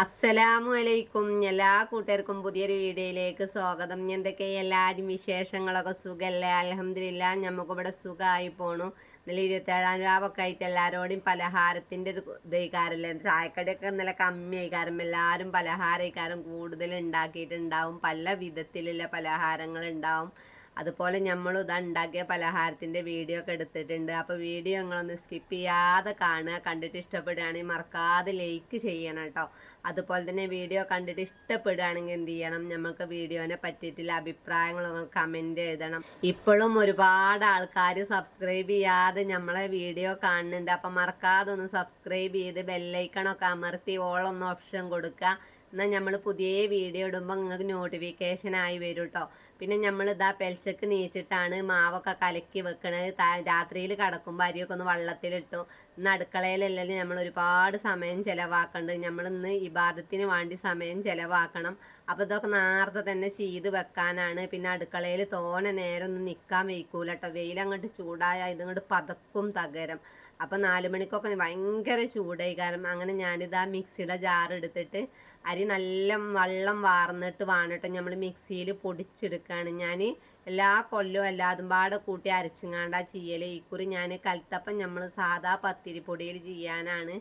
അസ്സലാമു അലൈക്കും എല്ലാ കൂട്ടുകാർക്കും പുതിയൊരു വീഡിയോയിലേക്ക് സ്വാഗതം. എന്തൊക്കെ എല്ലാവരും വിശേഷങ്ങളൊക്കെ സുഖമല്ലേ അലഹമില്ല നമുക്കിവിടെ സുഖമായി പോണു. ഇന്നലെ ഇരുപത്തേഴാം രൂപയൊക്കെ ആയിട്ട് എല്ലാവരോടും പലഹാരത്തിന്റെ ഒരു ഇതായിക്കാരല്ലേ? ചായക്കടിയൊക്കെ ഇന്നലെ കമ്മിയായി കാരണം എല്ലാവരും പലഹാരക്കാരും കൂടുതൽ ഉണ്ടാക്കിയിട്ടുണ്ടാവും. പല വിധത്തിലുള്ള പലഹാരങ്ങൾ ഉണ്ടാവും. അതുപോലെ നമ്മൾ ഇത് ഉണ്ടാക്കിയ പലഹാരത്തിന്റെ വീഡിയോ ഒക്കെ എടുത്തിട്ടുണ്ട്. അപ്പോൾ വീഡിയോ നിങ്ങളൊന്ന് സ്കിപ്പ് ചെയ്യാതെ കാണുക. കണ്ടിട്ട് ഇഷ്ടപ്പെടുകയാണെങ്കിൽ മറക്കാതെ ലൈക്ക് ചെയ്യണം കേട്ടോ. അതുപോലെ തന്നെ വീഡിയോ കണ്ടിട്ട് ഇഷ്ടപ്പെടുകയാണെങ്കിൽ എന്ത് ചെയ്യണം? നമുക്ക് വീഡിയോനെ പറ്റിയിട്ടുള്ള അഭിപ്രായങ്ങളൊക്കെ കമന്റ് എഴുതണം. ഇപ്പോഴും ഒരുപാട് ആൾക്കാർ സബ്സ്ക്രൈബ് ചെയ്യാതെ നമ്മളെ വീഡിയോ കാണുന്നുണ്ട്. അപ്പം മറക്കാതെ ഒന്ന് സബ്സ്ക്രൈബ് ചെയ്ത് ബെല്ലൈക്കണൊക്കെ അമർത്തി ഓളൊന്ന് ഓപ്ഷൻ കൊടുക്കുക. എന്നാൽ നമ്മൾ പുതിയ വീഡിയോ ഇടുമ്പോൾ നിങ്ങൾക്ക് നോട്ടിഫിക്കേഷൻ ആയി വരും കേട്ടോ പിന്നെ നമ്മൾ ഇതാ പെൽച്ചക്ക് നീച്ചിട്ടാണ് മാവൊക്കെ കലക്കി വെക്കണത്. രാത്രിയിൽ കിടക്കുമ്പോൾ അരിയൊക്കെ ഒന്ന് വെള്ളത്തിലിട്ടു. ഇന്ന് അടുക്കളയിലല്ലെങ്കിൽ നമ്മൾ ഒരുപാട് സമയം ചിലവാക്കേണ്ടത് നമ്മൾ ഇന്ന് ഇബാദത്തിന് വേണ്ടി സമയം ചിലവാക്കണം. അപ്പോൾ ഇതൊക്കെ നേരത്തെ തന്നെ ചെയ്ത് വെക്കാനാണ്. പിന്നെ അടുക്കളയിൽ തോനെ നേരം ഒന്നും നിൽക്കാൻ വയ്ക്കൂല കേട്ടോ വെയിലങ്ങോട്ട് ചൂടായ ഇതങ്ങോട്ട് പതക്കും തകരം. അപ്പോൾ നാല് മണിക്കൊക്കെ ഭയങ്കര ചൂടായി. കാരണം അങ്ങനെ ഞാനിതാ മിക്സിയുടെ ജാർ എടുത്തിട്ട് അരി നല്ല വെള്ളം വാർന്നിട്ട് വാണിട്ട് നമ്മൾ മിക്സിയിൽ പൊടിച്ചെടുക്കുകയാണ് ഞാൻ എല്ലാ കൊല്ലവും എല്ലാതും പാടെ കൂട്ടി അരച്ചുങ്ങാണ്ടാ ചെയ്യൽ ഇക്കുറി ഞാൻ കൽത്തപ്പം നമ്മൾ സാധാ പത്തിരി പൊടിയിൽ ചെയ്യാനാണ്.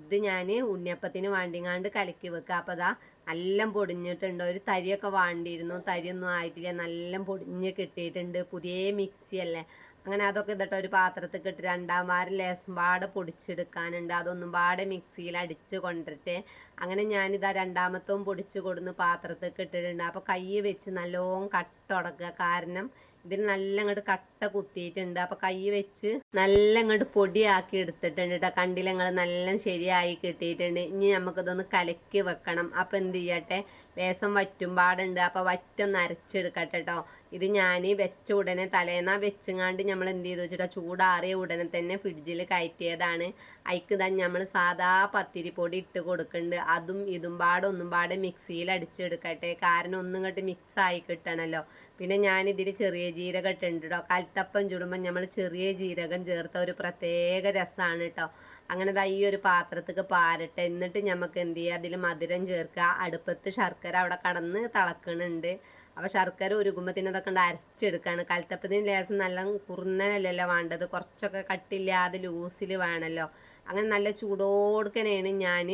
ഇത് ഞാൻ ഉണ്ണിയപ്പത്തിന് വാണ്ടിങ്ങാണ്ട് കലക്കി വെക്കുക അപ്പോൾ അതാ നല്ല പൊടിഞ്ഞിട്ടുണ്ട്. ഒരു തരിയൊക്കെ വാണ്ടിയിരുന്നു. തരിയൊന്നും ആയിട്ടില്ല. നല്ല പൊടിഞ്ഞ് കിട്ടിയിട്ടുണ്ട്. പുതിയ മിക്സി അല്ലേ? അങ്ങനെ അതൊക്കെ ഇതിട്ട് ഒരു പാത്രത്തിൽ ഇട്ട് രണ്ടാം വാരം ലേശം പാടെ പൊടിച്ചെടുക്കാനുണ്ട്. അതൊന്നും പാടെ മിക്സിയിൽ അടിച്ച് കൊണ്ടിട്ട് അങ്ങനെ ഞാനിതാ രണ്ടാമത്തവും പൊടിച്ച് കൊടുന്ന് പാത്രത്തിൽ ഇട്ടിട്ടുണ്ട്. അപ്പോൾ കൈ വെച്ച് നല്ലോണം കട്ടുടക്കുക കാരണം ഇതിന് നല്ല അങ്ങോട്ട് കട്ട കുത്തിയിട്ടുണ്ട്. അപ്പോൾ കൈ വെച്ച് നല്ല അങ്ങോട്ട് പൊടിയാക്കി എടുത്തിട്ടുണ്ട് കേട്ടോ കണ്ടില്ല? നല്ല ശരിയായി കിട്ടിയിട്ടുണ്ട്. ഇനി നമുക്കിതൊന്ന് കലക്കി വെക്കണം. അപ്പോൾ എന്ത് ചെയ്യട്ടെ? ലേസം വറ്റുംപാടുണ്ട് അപ്പോൾ വറ്റൊന്ന് അരച്ചെടുക്കട്ടെ കേട്ടോ ഇത് ഞാൻ വെച്ച ഉടനെ തലേന്നാ വെച്ചങ്ങാണ്ട് നമ്മൾ എന്ത് ചെയ്തു വെച്ചിട്ടാ? ചൂടാറിയ ഉടനെ തന്നെ ഫ്രിഡ്ജിൽ കയറ്റിയതാണ്. അതിക്ക് തന്നെ നമ്മൾ സാധാ പത്തിരിപ്പൊടി ഇട്ട് കൊടുക്കുന്നുണ്ട് അതും ഇതും പാടെ ഒന്നും പാടെ മിക്സിയിൽ അടിച്ചെടുക്കട്ടെ. കാരണം ഒന്നും ഇങ്ങോട്ട് മിക്സ് ആയി കിട്ടണമല്ലോ പിന്നെ ഞാനിതിൽ ചെറിയ ജീരകം ഇട്ടുണ്ട് കേട്ടോ കൽത്തപ്പം ചുടുമ്പോൾ നമ്മൾ ചെറിയ ജീരകം ചേർത്ത ഒരു പ്രത്യേക രസമാണ് കേട്ടോ അങ്ങനെ ഈ ഒരു പാത്രത്തേക്ക് പാരട്ടെ. എന്നിട്ട് നമുക്ക് എന്ത് ചെയ്യുക അതിൽ മധുരം ചേർക്കുക അടുപ്പത്ത് ശർക്കര അവിടെ കടന്ന് തിളക്കണുണ്ട്. അപ്പോൾ ശർക്കര ഉരുകുമ്പോൾ അതൊക്കെ ഉണ്ട് അരച്ചെടുക്കുകയാണ് കൽത്തപ്പത്തിന് ലേസം നല്ല കുറുന്നനല്ലല്ലോ വേണ്ടത്. കുറച്ചൊക്കെ കട്ടില്ലാതെ ലൂസിൽ വേണമല്ലോ അങ്ങനെ നല്ല ചൂടോടുക്കനെയാണ് ഞാൻ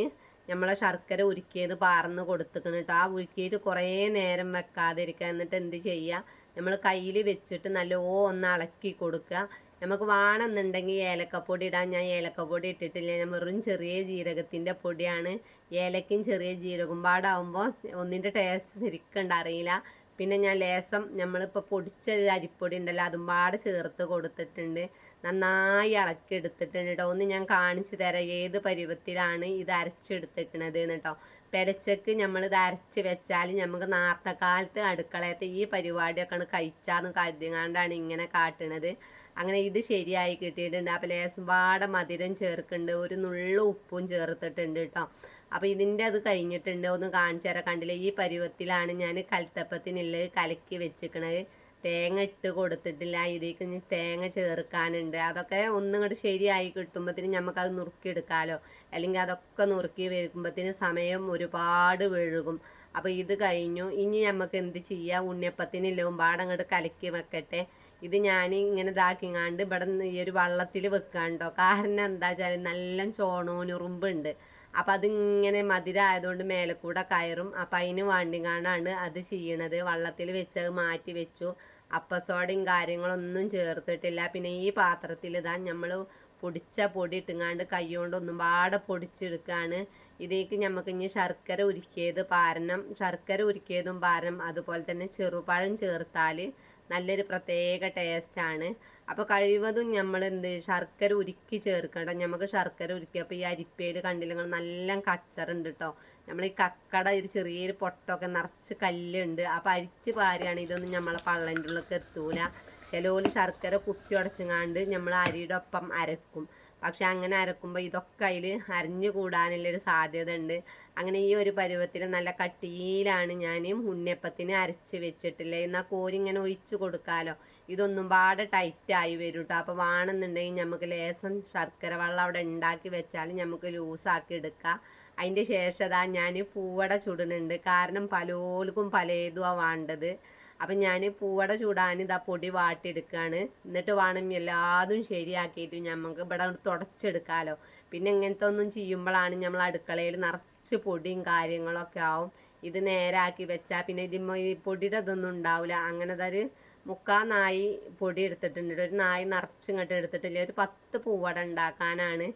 നമ്മളെ ശർക്കര ഉരുക്കിയത് പാർന്ന് കൊടുത്തുക്കണ് കേട്ടോ ആ ഉരുക്കിയിട്ട് കുറേ നേരം വെക്കാതിരിക്കുക എന്നിട്ട് എന്ത് ചെയ്യുക നമ്മൾ കയ്യിൽ വെച്ചിട്ട് നല്ലോ ഒന്ന് ഇളക്കി കൊടുക്കുക നമുക്ക് വേണമെന്നുണ്ടെങ്കിൽ ഏലക്കപ്പൊടി ഇടാൻ ഞാൻ ഏലക്കപ്പൊടി ഇട്ടിട്ടില്ല. ഞാൻ വെറും ചെറിയ ജീരകത്തിന്റെ പൊടിയാണ്. ഏലക്കും ചെറിയ ജീരകം പാടാവുമ്പോൾ ഒന്നിന്റെ ടേസ്റ്റ് ശരിക്കും അറിയില്ല പിന്നെ ഞാൻ ലേസം നമ്മളിപ്പോൾ പൊടിച്ച അരിപ്പൊടി ഉണ്ടല്ലോ അതും പാടെ ചേർത്ത് കൊടുത്തിട്ടുണ്ട്. നന്നായി ഇളക്കി എടുത്തിട്ടുണ്ട് കേട്ടോ ഒന്ന് ഞാൻ കാണിച്ചു തരാം ഏത് പരുവത്തിലാണ് ഇത് അരച്ചെടുത്തിക്കണത് കേട്ടോ പെരച്ചക്ക് നമ്മൾ ഇത് അരച്ച് വെച്ചാൽ നമുക്ക് നേരത്തെ കാലത്ത് അടുക്കളയത്തെ ഈ പരിപാടിയൊക്കെയാണ് കഴിച്ചാന്ന് കരുതിങ്ങാണ്ടാണ് ഇങ്ങനെ കാട്ടണത്. അങ്ങനെ ഇത് ശരിയായി കിട്ടിയിട്ടുണ്ട്. അപ്പോൾ ലേസം പാടെ മധുരം ചേർക്കുന്നുണ്ട്. ഒരു നുള്ളു ഉപ്പും ചേർത്തിട്ടുണ്ട് കേട്ടോ അപ്പോൾ ഇതിന്റെ അത് കഴിഞ്ഞിട്ടുണ്ട്. ഒന്ന് കാണിച്ചു തരാം. കണ്ടില്ലേ ഈ പരുവത്തിലാണ് ഞാൻ കൽത്തപ്പത്തിനുള്ളത് കലക്കി വെച്ചിക്കണത്. തേങ്ങ ഇട്ട് കൊടുത്തിട്ടില്ല. ഇതിലേക്ക് ഇനി തേങ്ങ ചേർക്കാനുണ്ട്. അതൊക്കെ ഒന്നും ഇങ്ങോട്ട് ശരിയായി കിട്ടുമ്പോഴത്തേന് നമുക്കത് നുറുക്കിയെടുക്കാമല്ലോ അല്ലെങ്കിൽ അതൊക്കെ നുറുക്കി വരുമ്പോഴത്തേന് സമയം ഒരുപാട് വെഴുകും. അപ്പോൾ ഇത് കഴിഞ്ഞു. ഇനി നമുക്ക് എന്ത് ചെയ്യാം? ഉണ്ണിയപ്പത്തിനില്ലവും പാടങ്ങോട്ട് കലക്കി വെക്കട്ടെ. ഇത് ഞാൻ ഇങ്ങനെ ഇതാക്കിങ്ങാണ്ട് ഇവിടെ ഈ ഒരു വള്ളത്തിൽ വെക്കാണ്ടോ കാരണം എന്താ വെച്ചാൽ നല്ല ചോണൂനുറുമ്പുണ്ട് അപ്പം അതിങ്ങനെ മധുരമായതുകൊണ്ട് മേലെ കൂടെ കയറും. അപ്പം അതിന് വേണ്ടിങ്ങാണ്ടാണ് അത് ചെയ്യണത്. വള്ളത്തിൽ വെച്ച് മാറ്റി വെച്ചു. അപ്പസോടയും കാര്യങ്ങളൊന്നും ചേർത്തിട്ടില്ല. പിന്നെ ഈ പാത്രത്തിൽ ഇതാ നമ്മൾ പൊടിച്ച പൊടി ഇട്ടുങ്ങാണ്ട് കൈകൊണ്ട് ഒന്നും പാടെ പൊടിച്ചെടുക്കുകയാണ് ഇതേക്ക് നമുക്ക് ഇനി ശർക്കര ഉരുക്കിയത് പാരണം. ശർക്കര ഉരുക്കിയതും പാരണം അതുപോലെ തന്നെ ചെറുപഴം ചേർത്താൽ നല്ലൊരു പ്രത്യേക ടേസ്റ്റാണ് അപ്പോൾ കഴിവതും നമ്മൾ എന്ത് ശർക്കര ഉരുക്കി ചേർക്കണം നമുക്ക് ശർക്കര ഉരുക്കി. അപ്പോൾ ഈ അരിപ്പയിൽ കണ്ടില്ലെങ്കിൽ നല്ല കച്ചറുണ്ട് കേട്ടോ നമ്മൾ ഈ കക്കട ഒരു ചെറിയൊരു പൊട്ടൊക്കെ നിറച്ച് കല്ലുണ്ട്. അപ്പോൾ അരിച്ച് പാരുകയാണെങ്കിൽ ഇതൊന്നും നമ്മളെ പള്ളന്റെ ഉള്ളിലേക്ക് എത്തൂല. ചിലവർ ശർക്കര കുത്തി ഉടച്ചങ്ങാണ്ട് നമ്മൾ അരിയുടെ ഒപ്പം അരക്കും. പക്ഷെ അങ്ങനെ അരക്കുമ്പോൾ ഇതൊക്കെ അതിൽ അരിഞ്ഞു കൂടാനുള്ളൊരു സാധ്യത ഉണ്ട് അങ്ങനെ ഈ ഒരു പരുവത്തിൽ നല്ല കട്ടിയിലാണ് ഞാൻ ഉണ്ണിയപ്പത്തിന് അരച്ച് വെച്ചിട്ടില്ലേ. എന്നാൽ കോരി ഇങ്ങനെ ഒഴിച്ചു കൊടുക്കാമല്ലോ ഇതൊന്നും പാടെ ടൈറ്റായി വരും കേട്ടോ അപ്പോൾ വേണമെന്നുണ്ടെങ്കിൽ നമുക്ക് ലേസം ശർക്കര വെള്ളം അവിടെ ഉണ്ടാക്കി വെച്ചാൽ നമുക്ക് ലൂസാക്കി എടുക്കാം. അതിന്റെ ശേഷം ഞാൻ പൂവട ചുടുന്നുണ്ട്. കാരണം പലോൽക്കും പലേതുമാണ് വേണ്ടത്. അപ്പം ഞാൻ പൂവട ചൂടാൻ ഇതാ പൊടി വാട്ടിയെടുക്കുകയാണ് എന്നിട്ട് വേണം എല്ലാതും ശരിയാക്കിയിട്ട് നമുക്ക് ഇവിടെ തുടച്ചെടുക്കാമല്ലോ പിന്നെ ഇങ്ങനത്തെ ഒന്നും ചെയ്യുമ്പോഴാണ് നമ്മൾ അടുക്കളയിൽ നിറച്ച് പൊടിയും കാര്യങ്ങളൊക്കെ ആവും. ഇത് നേരാക്കി വെച്ചാൽ പിന്നെ ഇതിമ്മ ഈ പൊടിയുടെ ഇതൊന്നും ഉണ്ടാവില്ല അങ്ങനെ ഒരു മുക്കാ നായി പൊടി എടുത്തിട്ടുണ്ട്. ഒരു നായി നിറച്ചിങ്ങോട്ട് എടുത്തിട്ടില്ല. ഒരു പത്ത് പൂവട ഉണ്ടാക്കാനാണ്.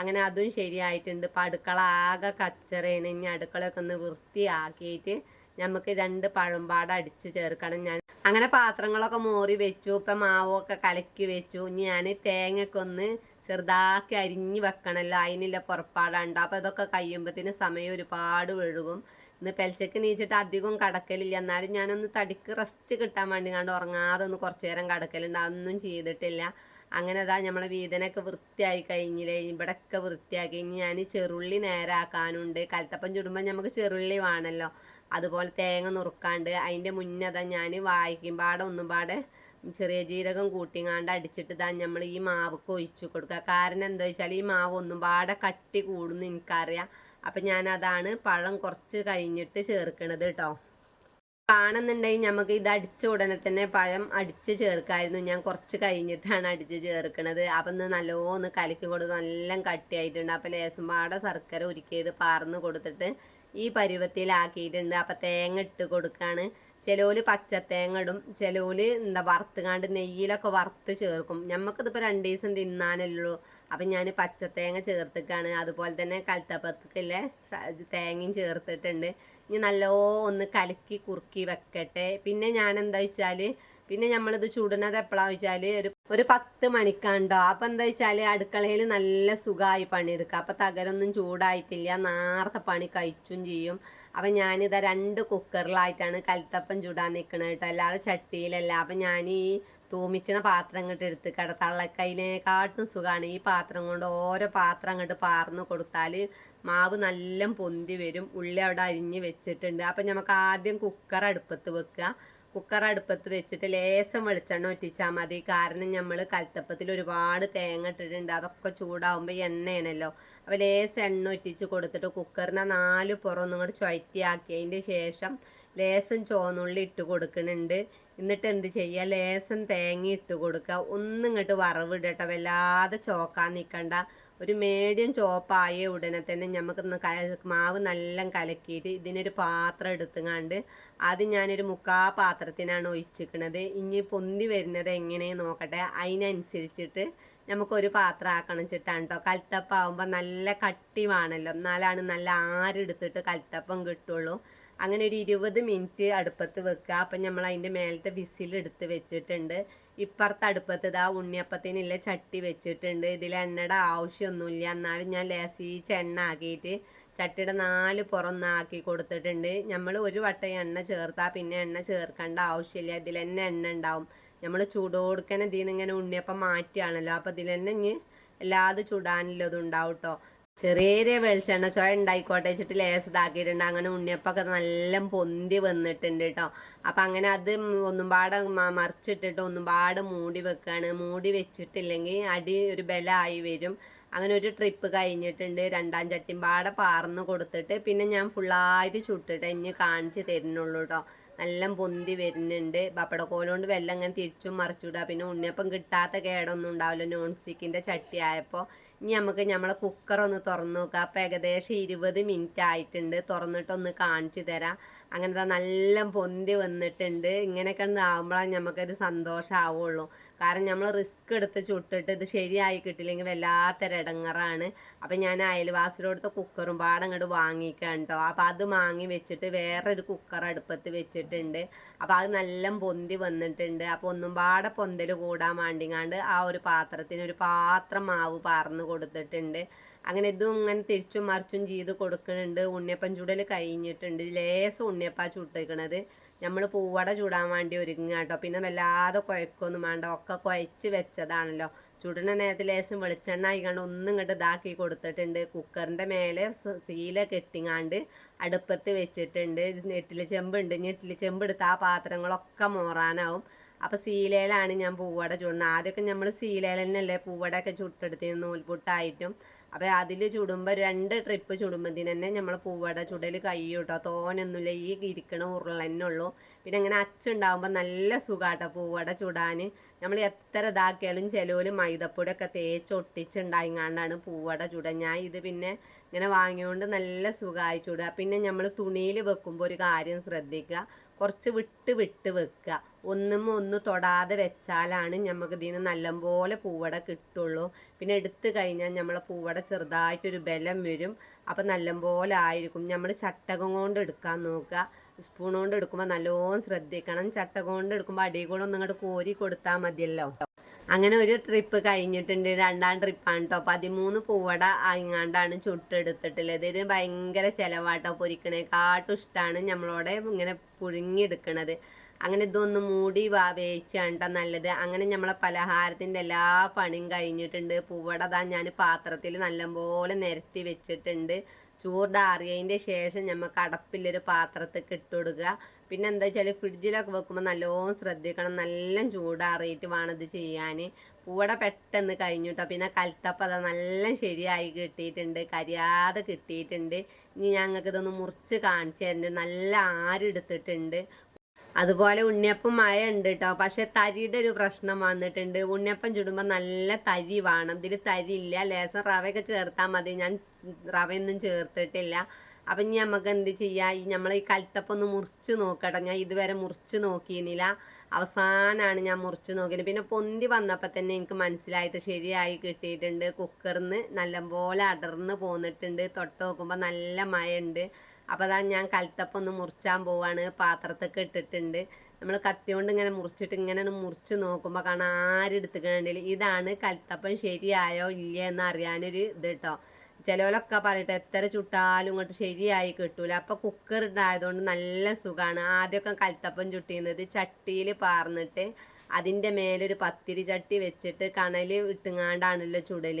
അങ്ങനെ അതും ശരിയായിട്ടുണ്ട്. ഇപ്പം അടുക്കള ആകെ കച്ചറയാണ്. ഇനി അടുക്കളയൊക്കെ ഒന്ന് വൃത്തിയാക്കിയിട്ട് നമുക്ക് രണ്ട് പഴമ്പാട് അടിച്ച് ചേർക്കണം. ഞാൻ അങ്ങനെ പാത്രങ്ങളൊക്കെ മോറി വെച്ചു. ഇപ്പം മാവൊക്കെ കലക്കി വെച്ചു. ഇനി ഞാൻ തേങ്ങയൊക്കെ ഒന്ന് ചെറുതാക്കി അരിഞ്ഞ് വെക്കണമല്ലോ അതിനുള്ള പുറപ്പാടുണ്ട് അപ്പോൾ ഇതൊക്കെ കഴിയുമ്പോഴത്തേന് സമയം ഒരുപാട് വെഴുകും ഇന്ന് പെൽച്ചക്ക് നീച്ചിട്ട് അധികം കടക്കലില്ല. എന്നാലും ഞാനൊന്ന് തടിക്ക് റെസ്റ്റ് കിട്ടാൻ വേണ്ടി കണ്ട് ഉറങ്ങാതെ ഒന്ന് കുറച്ച് നേരം കടക്കലുണ്ട്. അതൊന്നും ചെയ്തിട്ടില്ല. അങ്ങനെ അതാ നമ്മളെ വീതനൊക്കെ വൃത്തിയായി കഴിഞ്ഞില്ലേ ഇവിടെയൊക്കെ വൃത്തിയാക്കി. ഇനി ഞാൻ ചെറുള്ളി നേരാക്കാനുണ്ട്. കലത്തപ്പം ചുടുമ്പോൾ നമുക്ക് ചെറുള്ളി വേണമല്ലോ അതുപോലെ തേങ്ങ നുറുക്കാണ്ട് അതിന്റെ മുന്നേ അതാ ഞാൻ വായിക്കുമ്പാടെ ഒന്നും പാടെ ചെറിയ ജീരകം കൂട്ടിങ്ങാണ്ട് അടിച്ചിട്ട് ഇതാ നമ്മൾ ഈ മാവൊക്കെ ഒഴിച്ചു കൊടുക്കുക. കാരണം എന്താ വെച്ചാൽ ഈ മാവ് ഒന്നും പാടെ കട്ടി കൂടുന്നു എനിക്കറിയാം. അപ്പം ഞാൻ അതാണ് പഴം കുറച്ച് കഴിഞ്ഞിട്ട് ചേർക്കണത് കേട്ടോ. കാണുന്നുണ്ടെങ്കിൽ നമുക്ക് ഇത് അടിച്ച ഉടനെ തന്നെ പഴം അടിച്ച് ചേർക്കായിരുന്നു. ഞാൻ കുറച്ച് കഴിഞ്ഞിട്ടാണ് അടിച്ച് ചേർക്കണത്. അപ്പം ഇന്ന് നല്ലോന്ന് കലക്കി കൊടുത്ത് നല്ല കട്ടിയായിട്ടുണ്ട്. അപ്പം ലേശം പാടെ ശർക്കര ഉരുക്കിയത് പാർന്ന് കൊടുത്തിട്ട് ഈ പരുവത്തിലാക്കിയിട്ടുണ്ട്. അപ്പം തേങ്ങ ഇട്ട് കൊടുക്കുകയാണ് ചിലോൽ പച്ചത്തേങ്ങ ഇടും ചിലോൽ എന്താ വറുത്തുകാണ്ട് നെയ്യിലൊക്കെ വറുത്ത് ചേർക്കും. നമുക്കിതിപ്പോൾ രണ്ട് ദിവസം തിന്നാനല്ലോ അപ്പം ഞാൻ പച്ചത്തേങ്ങ ചേർത്തിക്കാണ്. അതുപോലെ തന്നെ കൽത്തപ്പത്തിലെ തേങ്ങയും ചേർത്തിട്ടുണ്ട്. ഇനി നല്ലോ ഒന്ന് കലക്കി കുറുക്കി വെക്കട്ടെ. പിന്നെ ഞാൻ എന്താ വെച്ചാൽ പിന്നെ നമ്മളിത് ചുടുന്നത് എപ്പോഴാണെന്ന് വെച്ചാൽ ഒരു ഒരു പത്ത് മണിക്കാണ്ടോ. അപ്പം എന്താ വെച്ചാൽ അടുക്കളയിൽ നല്ല സുഖമായി പണിയെടുക്കുക. അപ്പം തകരൊന്നും ചൂടായിട്ടില്ല. നേരത്തെ പണി കഴിച്ചും ചെയ്യും. അപ്പം ഞാനിതാ രണ്ട് കുക്കറിലായിട്ടാണ് കൽത്തപ്പം ചൂടാൻ നിൽക്കണത് കേട്ടോ. അല്ലാതെ ചട്ടിയിലല്ല. അപ്പം ഞാൻ ഈ തൂമിച്ചണ പാത്രം ഇങ്ങോട്ട് എടുത്ത് കട തള്ളക്കൈനേക്കാട്ടും സുഖമാണ്. ഈ പാത്രം കൊണ്ട് ഓരോ പാത്രം അങ്ങോട്ട് പാർന്ന് കൊടുത്താൽ മാവ് നല്ല പൊന്തി വരും. ഉള്ളി അവിടെ അരിഞ്ഞ് വെച്ചിട്ടുണ്ട്. അപ്പം നമുക്ക് ആദ്യം കുക്കർ അടുപ്പത്ത് വെക്കുക. കുക്കർ അടുപ്പത്ത് വെച്ചിട്ട് ലേശം വെളിച്ചെണ്ണ ഒറ്റിച്ചാൽ മതി. കാരണം നമ്മൾ കൽത്തപ്പത്തിൽ ഒരുപാട് തേങ്ങ ഇട്ടിട്ടുണ്ട്. അതൊക്കെ ചൂടാവുമ്പോൾ എണ്ണയാണല്ലോ. അപ്പോൾ ലേശം എണ്ണ ഒറ്റിച്ച് കൊടുത്തിട്ട് കുക്കറിനെ നാല് പുറം കൂടെ ചുവറ്റിയാക്കിയതിന്റെ ശേഷം ലേശം ചോന്നുള്ളി ഇട്ട് കൊടുക്കുന്നുണ്ട്. എന്നിട്ട് എന്ത് ചെയ്യുക ലേശം തേങ്ങ ഇട്ട് കൊടുക്കുക. ഒന്നും ഇങ്ങോട്ട് വറവിടട്ടോ വല്ലാതെ ചോക്കാൻ നിൽക്കണ്ട ഒരു മീഡിയം ചോപ്പായ ഉടനെ തന്നെ നമുക്ക് മാവ് നല്ല കലക്കിയിട്ട് ഇതിനൊരു പാത്രം എടുത്തുങ്ങാണ്ട് അത് ഞാനൊരു മുക്കാ പാത്രത്തിനാണ് ഒഴിച്ചിരിക്കുന്നത് ഇനി പൊന്തി വരുന്നത് എങ്ങനെയെന്ന് നോക്കട്ടെ. അതിനനുസരിച്ചിട്ട് നമുക്കൊരു പാത്രം ആക്കണം ചിട്ടാണ് കേട്ടോ കൽത്തപ്പാവുമ്പോൾ നല്ല കട്ടി വേണമല്ലോ എന്നാലാണ് നല്ല ആരെടുത്തിട്ട് കൽത്തപ്പം കിട്ടുള്ളൂ. അങ്ങനെ ഒരു ഇരുപത് മിനിറ്റ് അടുപ്പത്ത് വെക്കുക അപ്പം നമ്മൾ അതിന്റെ മേലത്തെ വിസിൽ വിസിലെടുത്ത് വെച്ചിട്ടുണ്ട്. ഇപ്പുറത്തെ അടുപ്പത്ത് ഇതാ ഉണ്ണിയപ്പത്തിനുള്ള ചട്ടി വെച്ചിട്ടുണ്ട്. ഇതിൽ എണ്ണയുടെ ആവശ്യമൊന്നുമില്ല. എന്നാലും ഞാൻ ലേസീച്ച് എണ്ണ ആക്കിയിട്ട് ചട്ടിയുടെ നാല് പുറന്നാക്കി കൊടുത്തിട്ടുണ്ട്. നമ്മൾ ഒരു വട്ടം എണ്ണ ചേർത്താൽ പിന്നെ എണ്ണ ചേർക്കേണ്ട ആവശ്യമില്ല. ഇതിൽ തന്നെ എണ്ണ ഉണ്ടാവും. നമ്മൾ ചൂടോടുക്കനെ ഇതിൽ നിന്ന് ഇങ്ങനെ ഉണ്ണിയപ്പം മാറ്റിയാണല്ലോ അപ്പോൾ ഇതിൽ തന്നെ ഇനി എല്ലാതും ചൂടാനുള്ളതും ഉണ്ടാവും കേട്ടോ ചെറിയ വെളിച്ചെണ്ണ ചോയ ഉണ്ടായിക്കോട്ടെ വെച്ചിട്ട് ലേസ് ഇതാക്കിയിട്ടുണ്ട്. അങ്ങനെ ഉണ്ണിയപ്പൊക്കെ നല്ല പൊന്തി വന്നിട്ടുണ്ട് കേട്ടോ. അപ്പം അങ്ങനെ അത് ഒന്നും പാടെ മറിച്ചിട്ടിട്ട് ഒന്നും പാടെ മൂടി വെക്കുകയാണ് മൂടി വെച്ചിട്ടില്ലെങ്കിൽ അടി ഒരു ബലമായി വരും. അങ്ങനെ ഒരു ട്രിപ്പ് കഴിഞ്ഞിട്ടുണ്ട്. രണ്ടാം ചട്ടിയും പാടെ പാർന്ന് കൊടുത്തിട്ട് പിന്നെ ഞാൻ ഫുള്ളായിട്ട് ചുട്ടിട്ട് ഇനി കാണിച്ച് തരുന്നുള്ളൂ കേട്ടോ. നല്ല പൊന്തി വരുന്നുണ്ട്. ബപ്പടക്കോലുകൊണ്ട് വെള്ളം അങ്ങനെ തിരിച്ചും മറിച്ചിടുക പിന്നെ ഉണ്ണിയപ്പം കിട്ടാത്ത കേടൊന്നും ഉണ്ടാവില്ല. നോൺ സ്റ്റിക്കിന്റെ ചട്ടി ആയപ്പോൾ ഇനി നമുക്ക് നമ്മളെ കുക്കർ ഒന്ന് തുറന്നു നോക്കുക അപ്പോൾ ഏകദേശം ഇരുപത് മിനിറ്റ് ആയിട്ടുണ്ട്. തുറന്നിട്ടൊന്ന് കാണിച്ചു തരാം. അങ്ങനത്തെ നല്ല പൊന്തി വന്നിട്ടുണ്ട്. ഇങ്ങനെയൊക്കെ ഉണ്ടാകുമ്പോഴാണ് നമുക്കൊരു സന്തോഷമാവുള്ളൂ കാരണം നമ്മൾ റിസ്ക് എടുത്ത് ചുട്ടിട്ട് ഇത് ശരിയായി കിട്ടില്ലെങ്കിൽ വല്ലാത്തൊരു ഇടങ്ങറാണ് അപ്പം ഞാൻ അയൽവാസിലോടുത്ത കുക്കറും പാടങ്ങോട്ട് വാങ്ങിക്കാൻ കേട്ടോ അപ്പം അത് വാങ്ങി വെച്ചിട്ട് വേറൊരു കുക്കർ അടുപ്പത്ത് വെച്ചിട്ട് വെച്ചിട്ടുണ്ട്. അപ്പോൾ അത് നല്ല പൊന്തി വന്നിട്ടുണ്ട്. അപ്പോൾ ഒന്നും പാടെ പൊന്തൽ കൂടാൻ വേണ്ടിങ്ങാണ്ട് ആ ഒരു പാത്രത്തിന് ഒരു പാത്രം മാവ് പാർന്ന് കൊടുത്തിട്ടുണ്ട്. അങ്ങനെ ഇതും ഇങ്ങനെ തിരിച്ചും മറിച്ചും ചെയ്ത് കൊടുക്കുന്നുണ്ട്. ഉണ്ണിയപ്പം ചുടൽ കഴിഞ്ഞിട്ടുണ്ട്. ലേസം ഉണ്ണിയപ്പ ചുട്ടിക്കണത്. നമ്മൾ പൂവട ചൂടാൻ വേണ്ടി ഒരുങ്ങുക കേട്ടോ. പിന്നെ വല്ലാതെ കുഴക്കൊന്നും വേണ്ട. ഒക്കെ കുഴച്ച് വെച്ചതാണല്ലോ. ചുടുന്ന നേരത്തിൽ ലേശം വെളിച്ചെണ്ണ ആയിക്കാണ്ട് ഒന്നും ഇങ്ങോട്ട് ഇതാക്കി കൊടുത്തിട്ടുണ്ട്. കുക്കറിന്റെ മേലെ സീല കെട്ടിങ്ങാണ്ട് അടുപ്പത്ത് വെച്ചിട്ടുണ്ട്. നെറ്റിൽ ചെമ്പുണ്ട്. ഞെട്ടിൽ ചെമ്പെടുത്ത് ആ പാത്രങ്ങളൊക്കെ മോറാനാവും. അപ്പോൾ സീലയിലാണ് ഞാൻ പൂവട ചുടുന്നത് ആദ്യമൊക്കെ നമ്മൾ സീലയിൽ തന്നെയല്ലേ പൂവടയൊക്കെ ചുട്ടെടുത്തിരുന്നു നൂൽപുട്ടായിട്ടും അപ്പോൾ അതിൽ ചുടുമ്പോൾ രണ്ട് ട്രിപ്പ് ചുടുമ്പത്തിന് തന്നെ നമ്മൾ പൂവട ചുടൽ കഴിയും കേട്ടോ തോനൊന്നുമില്ല ഈ ഇരിക്കണ ഉരുള തന്നെ ഉള്ളൂ. പിന്നെ ഇങ്ങനെ അച്ചുണ്ടാകുമ്പോൾ നല്ല സുഖാട്ടോ പൂവട ചുടാൻ നമ്മൾ എത്ര ഇതാക്കിയാലും ചിലവർ മൈദപ്പൊടിയൊക്കെ തേച്ച് ഒട്ടിച്ചുണ്ടായിങ്ങാണ്ടാണ് പൂവട ചുട. ഞാൻ ഇത് പിന്നെ ഇങ്ങനെ വാങ്ങിയോണ്ട് നല്ല സുഖമായി ചുടുക. പിന്നെ നമ്മൾ തുണിയിൽ വെക്കുമ്പോൾ ഒരു കാര്യം ശ്രദ്ധിക്കുക. കുറച്ച് വിട്ട് വിട്ട് വെക്കുക. ഒന്നും ഒന്ന് തൊടാതെ വെച്ചാലാണ് നമുക്ക് ഇതിന് നല്ലപോലെ പൂവട കിട്ടുള്ളൂ. പിന്നെ എടുത്തു കഴിഞ്ഞാൽ നമ്മളെ പൂവട ചെറുതായിട്ടൊരു ബലം വരും. അപ്പം നല്ലപോലെ ആയിരിക്കും. നമ്മൾ ചട്ടകം കൊണ്ട് എടുക്കാൻ നോക്കുക. സ്പൂൺ കൊണ്ട് എടുക്കുമ്പോൾ നല്ലോണം ശ്രദ്ധിക്കണം. ചട്ടകം കൊണ്ട് എടുക്കുമ്പോൾ അടി കൂടെ ഒന്നും ഇങ്ങോട്ട് കോരി കൊടുത്താൽ മതിയല്ലോ. അങ്ങനെ ഒരു ട്രിപ്പ് കഴിഞ്ഞിട്ടുണ്ട്. രണ്ടാം ട്രിപ്പാണ് കേട്ടോ പതിമൂന്ന് പൂവട അങ്ങാണ്ടാണ് ചുട്ടെടുത്തിട്ടുള്ളത്. ഇതിന് ഭയങ്കര ചിലവാട്ടോ. പൊരിക്കണേക്കാട്ടും ഇഷ്ടമാണ് നമ്മളോടെ ഇങ്ങനെ പുഴുങ്ങിയെടുക്കണത്. അങ്ങനെ ഇതൊന്ന് മൂടി വേവിച്ചാണ്ട നല്ലത്. അങ്ങനെ നമ്മളെ പലഹാരത്തിന്റെ എല്ലാ പണിയും കഴിഞ്ഞിട്ടുണ്ട്. പൂവട ഞാൻ പാത്രത്തിൽ നല്ലപോലെ നിരത്തി വെച്ചിട്ടുണ്ട്. ചൂടാറിയതിന്റെ ശേഷം നമുക്ക് അടപ്പിലൊരു പാത്രത്തേക്ക് ഇട്ട് പിന്നെ എന്താ വെച്ചാൽ ഫ്രിഡ്ജിലൊക്കെ വെക്കുമ്പോൾ നല്ലോണം ശ്രദ്ധിക്കണം. നല്ല ചൂടാറിയിട്ട് വേണം ഇത് ചെയ്യാൻ പൂവട പെട്ടെന്ന് കഴിഞ്ഞു കേട്ടോ പിന്നെ കൽത്തപ്പം അതാ നല്ല ശരിയായി കിട്ടിയിട്ടുണ്ട്. കരിയാതെ കിട്ടിയിട്ടുണ്ട്. ഇനി ഞങ്ങൾക്ക് ഇതൊന്ന് മുറിച്ച് കാണിച്ചു തരുന്നുണ്ട് നല്ല ആരെടുത്തിട്ടുണ്ട് അതുപോലെ ഉണ്ണിയപ്പം മഴ ഉണ്ട് കേട്ടോ പക്ഷെ തരിയുടെ ഒരു പ്രശ്നം വന്നിട്ടുണ്ട്. ഉണ്ണിയപ്പം ചുടുമ്പോൾ നല്ല തരി വേണം. ഇതിൽ തരി ഇല്ല ലേസം റവയൊക്കെ ചേർത്താൽ മതി. ഞാൻ റവയൊന്നും ചേർത്തിട്ടില്ല. അപ്പം ഇനി നമുക്ക് എന്ത് ചെയ്യാം? ഈ നമ്മൾ ഈ കൽത്തപ്പം ഒന്ന് മുറിച്ച് നോക്കട്ടെ. ഞാൻ ഇതുവരെ മുറിച്ച് നോക്കിയിരുന്നില്ല. അവസാനമാണ് ഞാൻ മുറിച്ച് നോക്കിയത് പിന്നെ പൊന്തി വന്നപ്പോൾ തന്നെ എനിക്ക് മനസ്സിലായിട്ട് ശരിയായി കിട്ടിയിട്ടുണ്ട്. കുക്കറിന്ന് നല്ലപോലെ അടർന്ന് പോന്നിട്ടുണ്ട്. തൊട്ട് നോക്കുമ്പോൾ നല്ല മഴയുണ്ട്. അപ്പോൾ അതാ ഞാൻ കൽത്തപ്പം ഒന്ന് മുറിച്ചാൻ പോവാണ്. പാത്രത്തൊക്കെ ഇട്ടിട്ടുണ്ട്. നമ്മൾ കത്തി കൊണ്ട് ഇങ്ങനെ മുറിച്ചിട്ട് ഇങ്ങനെ മുറിച്ച് നോക്കുമ്പോൾ കാണാൻ ആരെടുത്തുക്കണ്ടില്ല ഇതാണ് കൽത്തപ്പം ശരിയായോ ഇല്ലയോ എന്ന് അറിയാനൊരു ഇത് കേട്ടോ ചിലവരൊക്കെ പറഞ്ഞിട്ട് എത്ര ചുട്ടാലും ഇങ്ങോട്ട് ശരിയായി കിട്ടൂല. അപ്പോൾ കുക്കർ ഉണ്ടായതുകൊണ്ട് നല്ല സുഖമാണ് ആദ്യമൊക്കെ കൽത്തപ്പം ചുട്ടിയുന്നത് ചട്ടിയിൽ പാർന്നിട്ട് അതിന്റെ മേലൊരു പത്തിരി ചട്ടി വെച്ചിട്ട് കണൽ ഇട്ടുങ്ങാണ്ടാണല്ലോ ചുടൽ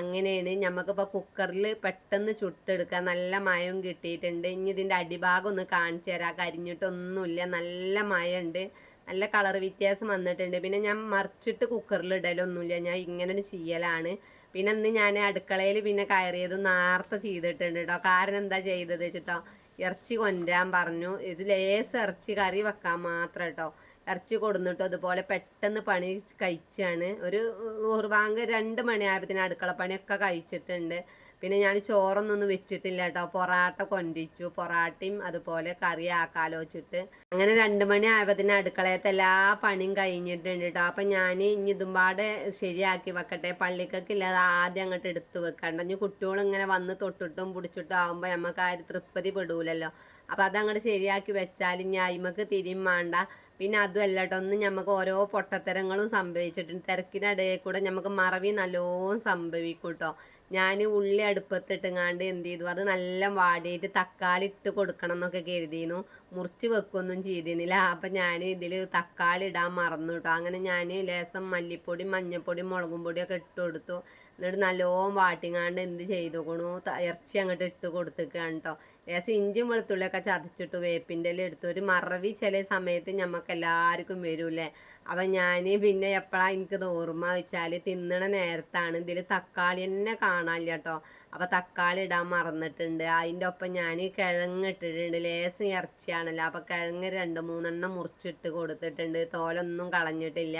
അങ്ങനെയാണ് നമുക്കിപ്പോൾ കുക്കറിൽ പെട്ടെന്ന് ചുട്ടെടുക്കുക നല്ല മയം കിട്ടിയിട്ടുണ്ട്. ഇനി ഇതിന്റെ അടിഭാഗം ഒന്ന് കാണിച്ചു തരാം. കരിഞ്ഞിട്ടൊന്നുമില്ല. നല്ല മയമുണ്ട്. നല്ല കളർ വ്യത്യാസം വന്നിട്ടുണ്ട്. പിന്നെ ഞാൻ മറിച്ചിട്ട് കുക്കറിൽ ഇടലൊന്നുമില്ല. ഞാൻ ഇങ്ങനെ ചെയ്യലാണ്. പിന്നെ ഇന്ന് ഞാൻ അടുക്കളയിൽ പിന്നെ കയറിയത് നേർത്ത ചെയ്തിട്ടുണ്ട് കേട്ടോ കാരണം എന്താ ചെയ്തത് വെച്ചിട്ടോ ഇറച്ചി കൊണ്ടാൻ പറഞ്ഞു ഇത് ലേസ് ഇറച്ചി കറി വെക്കാൻ മാത്രം കേട്ടോ ഇറച്ചി കൊടുന്നിട്ടോ അതുപോലെ പെട്ടെന്ന് പണി കഴിച്ചാണ് ഒരു ഊർവാങ്ക് രണ്ട് മണിയായപ്പത്തിന് അടുക്കള പണിയൊക്കെ കഴിച്ചിട്ടുണ്ട് പിന്നെ ഞാൻ ചോറൊന്നും വെച്ചിട്ടില്ല കേട്ടോ പൊറാട്ട കൊണ്ടിച്ചു. പൊറാട്ടയും അതുപോലെ കറി ആക്കാലോ വെച്ചിട്ട്. അങ്ങനെ രണ്ട് മണി ആയപ്പത്തിന് അടുക്കളയത്തെ എല്ലാ പണിയും കഴിഞ്ഞിട്ടുണ്ട് കേട്ടോ അപ്പം ഞാൻ ഇനി ഇതുമ്പാടെ ശരിയാക്കി വെക്കട്ടെ. പള്ളിക്കൊക്കെ അത് ആദ്യം അങ്ങോട്ട് എടുത്തു വെക്കണ്ട. ഇനി കുട്ടികൾ ഇങ്ങനെ വന്ന് തൊട്ടിട്ടും പിടിച്ചിട്ടും ആകുമ്പോൾ നമുക്ക് ആ ഒരു തൃപ്തി പെടൂലല്ലോ. അപ്പം അതങ്ങോട്ട് ശരിയാക്കി വെച്ചാൽ ഇനി അയിമക്ക് തിരിയും വേണ്ട പിന്നെ അതുമല്ല കേട്ടോ ഒന്ന് നമുക്ക് ഓരോ പൊട്ടത്തരങ്ങളും സംഭവിച്ചിട്ടുണ്ട്. തിരക്കിനിടയിൽ കൂടെ നമുക്ക് മറവി നല്ലോണം സംഭവിക്കും കേട്ടോ ഞാൻ ഉള്ളി അടുപ്പത്തിട്ടുങ്ങാണ്ട് എന്ത് ചെയ്തു അത് നല്ല വാടിയിട്ട് തക്കാളി ഇട്ട് കൊടുക്കണം എന്നൊക്കെ കരുതിയിരുന്നു മുറിച്ച് വെക്കുകയൊന്നും ചെയ്തിരുന്നില്ല. അപ്പം ഞാൻ ഇതിൽ തക്കാളി ഇടാൻ മറന്നു കേട്ടോ അങ്ങനെ ഞാൻ ലേസം മല്ലിപ്പൊടി മഞ്ഞൾപ്പൊടി മുളകും പൊടിയൊക്കെ ഇട്ട് കൊടുത്തു. എന്നിട്ട് നല്ലോണം വാട്ടിങ്ങാണ്ട് എന്ത് ചെയ്തു കൊണു ഇറച്ചി അങ്ങോട്ട് ഇട്ട് കൊടുത്തേക്കാണ് കേട്ടോ ലേസം ഇഞ്ചും വെളുത്തുള്ളിയൊക്കെ ചതച്ചിട്ടു വേപ്പിന്റെ എല്ലാം എടുത്തു. ഒരു മറവി ചില സമയത്ത് ഞമ്മക്ക് എല്ലാവർക്കും വരൂലേ അപ്പം ഞാൻ പിന്നെ എപ്പോഴാണ് എനിക്കത് ഓർമ്മ വെച്ചാൽ തിന്നണ നേരത്താണ് ഇതിൽ തക്കാളി തന്നെ കാണാനില്ല കേട്ടോ അപ്പോൾ തക്കാളി ഇടാൻ മറന്നിട്ടുണ്ട്. അതിന്റെ ഒപ്പം ഞാൻ കിഴങ്ങ് ഇട്ടിട്ടുണ്ട്. ലേസ് ഇറച്ചിയാണല്ലോ. അപ്പോൾ കിഴങ്ങ് രണ്ട് മൂന്നെണ്ണം മുറിച്ചിട്ട് കൊടുത്തിട്ടുണ്ട്. തോലൊന്നും കളഞ്ഞിട്ടില്ല.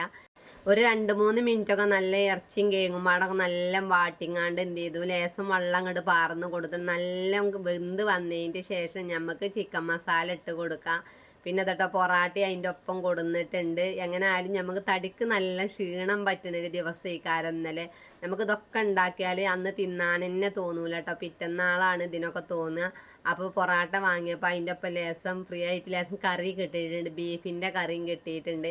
ഒരു രണ്ട് മൂന്ന് മിനിറ്റൊക്കെ നല്ല ഇറച്ചിയും കേങ്ങും പാടൊക്കെ നല്ല വാട്ടിങ്ങാണ്ട് എന്ത് ചെയ്തു. ലേസം വെള്ളം അങ്ങോട്ട് പാർന്ന് കൊടുത്ത് നല്ല വെന്ത് വന്നതിന്റെ ശേഷം നമുക്ക് ചിക്കൻ മസാല ഇട്ട് കൊടുക്കാം. പിന്നെ തൊട്ട പൊറാട്ടി അതിന്റെ ഒപ്പം കൊടുന്നിട്ടുണ്ട്. എങ്ങനെ ആയാലും നമുക്ക് തടിക്ക് നല്ല ക്ഷീണം പറ്റുന്ന ഒരു ദിവസം ഈ കാരന്നല്ലേ നമുക്ക് ഇതൊക്കെ ഉണ്ടാക്കിയാൽ അന്ന് തിന്നാൻ തന്നെ തോന്നൂല കേട്ടോ പിറ്റന്നാളാണ് ഇതിനൊക്കെ തോന്നുക അപ്പോൾ പൊറാട്ട വാങ്ങിയപ്പോൾ അതിന്റെ ഒപ്പം ലേസം ഫ്രീ ആയിട്ട് ലേസം കറി കിട്ടിയിട്ടുണ്ട്. ബീഫിന്റെ കറിയും കിട്ടിയിട്ടുണ്ട്.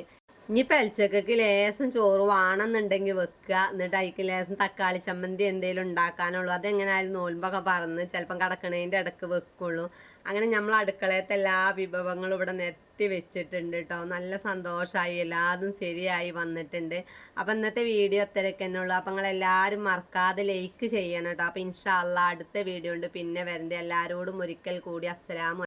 ഇനി പെൽച്ചക്കക്ക് ലേസം ചോറ് വേണമെന്നുണ്ടെങ്കിൽ വെക്കുക. എന്നിട്ട് അതിക്ക് ലേസം തക്കാളി ചമ്മന്തി എന്തെങ്കിലും ഉണ്ടാക്കാനുള്ളൂ. അതെങ്ങനെയായാലും നോൽമ്പൊക്കെ പറന്ന് ചിലപ്പം കിടക്കണേന്റെ ഇടയ്ക്ക് വെക്കുള്ളൂ. അങ്ങനെ നമ്മൾ അടുക്കളയത്തെ എല്ലാ വിഭവങ്ങളും ഇവിടെ നിരത്തി വെച്ചിട്ടുണ്ട് കേട്ടോ. നല്ല സന്തോഷമായി. എല്ലാതും ശരിയായി വന്നിട്ടുണ്ട്. അപ്പം ഇന്നത്തെ വീഡിയോ അത്രയൊക്കെ തന്നെ ഉള്ളൂ. അപ്പം നിങ്ങളെല്ലാവരും മറക്കാതെ ലൈക്ക് ചെയ്യണം കേട്ടോ. അപ്പം ഇൻഷാല്ല അടുത്ത വീഡിയോ ഉണ്ട്. പിന്നെ വരണ്ടേ. എല്ലാവരോടും ഒരിക്കൽ കൂടി അസ്സലാമു